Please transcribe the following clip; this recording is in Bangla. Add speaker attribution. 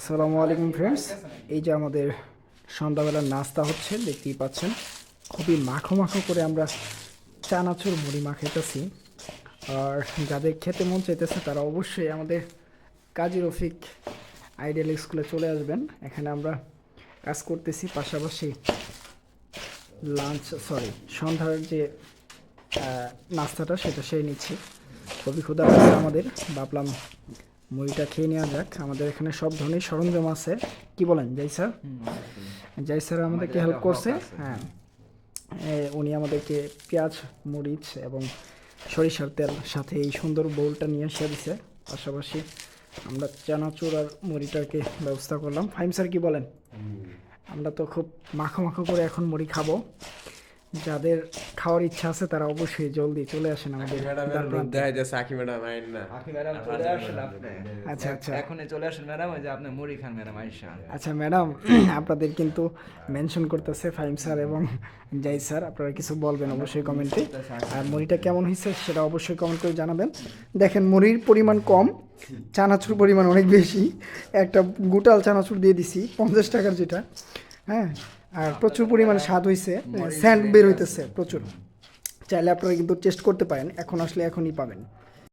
Speaker 1: আসসালামু আলাইকুম ফ্রেন্ডস এই যে আমাদের সন্ধ্যাবেলার নাস্তা হচ্ছে, দেখতেই পাচ্ছেন। খুবই মাখো মাখো করে আমরা চানাচুর মুড়ি মাখাইতেছি আর যাদের খেতে মন চাইতেছে, তারা অবশ্যই আমাদের কাজী রফিক আইডিয়াল স্কুলে চলে আসবেন। এখানে আমরা কাজ করতেছি, পাশাপাশি লাঞ্চ সরি সন্ধ্যার যে নাস্তাটা, সেটা সেই নিচ্ছি। খুবই লাগছে আমাদের, ভাবলাম মুড়িটা খেয়ে নেওয়া যাক। আমাদের এখানে সব ধরনের সরঞ্জাম আছে। কি বলেন যাই স্যার যাই স্যার আমাদেরকে হেল্প করছে। হ্যাঁ। উনি আমাদেরকে পেঁয়াজ মরিচ এবং সরিষার তেল সাথে এই সুন্দর বোলটা নিয়ে এসে দিছে। পাশাপাশি আমরা চানাচুর আর মুড়িটাকে ব্যবস্থা করলাম। ফাইম স্যার কি বলেন? আমরা তো খুব মাখো মাখো করে এখন মুড়ি খাব। যাদের খাওয়ার ইচ্ছা আছে তারা অবশ্যই জলদি চলে আসেন আমাদের।
Speaker 2: দেখা যাচ্ছে ম্যাডাম আইন না।
Speaker 3: আখি ম্যাডাম চলে আসেন আপনি।
Speaker 1: আচ্ছা আচ্ছা।
Speaker 3: এখনই চলে আসেন ম্যাডাম ওই যে আপনি মুড়ি খান ম্যাডাম আইসা
Speaker 1: আচ্ছা ম্যাডাম আপনাদের কিন্তু মেনশন করতেছে ফাইম স্যার এবং জাই স্যার আপনারা কিছু বলবেন অবশ্যই কমেন্টে। আর মুড়িটা কেমন হয়েছে সেটা অবশ্যই কমেন্ট করে জানাবেন। দেখেন মুড়ির পরিমাণ কম চানাচুর পরিমাণ অনেক বেশি। একটা গোটাল চানাচুর দিয়ে দিছি পঞ্চাশ টাকার যেটা। হ্যাঁ? আর প্রচুর পরিমাণে স্বাদ হয়েছে স্যান্ড বের হইতেছে প্রচুর। চাইলে আপনারা কিন্তু টেস্ট করতে পারেন। এখন আসলে এখনই পাবেন।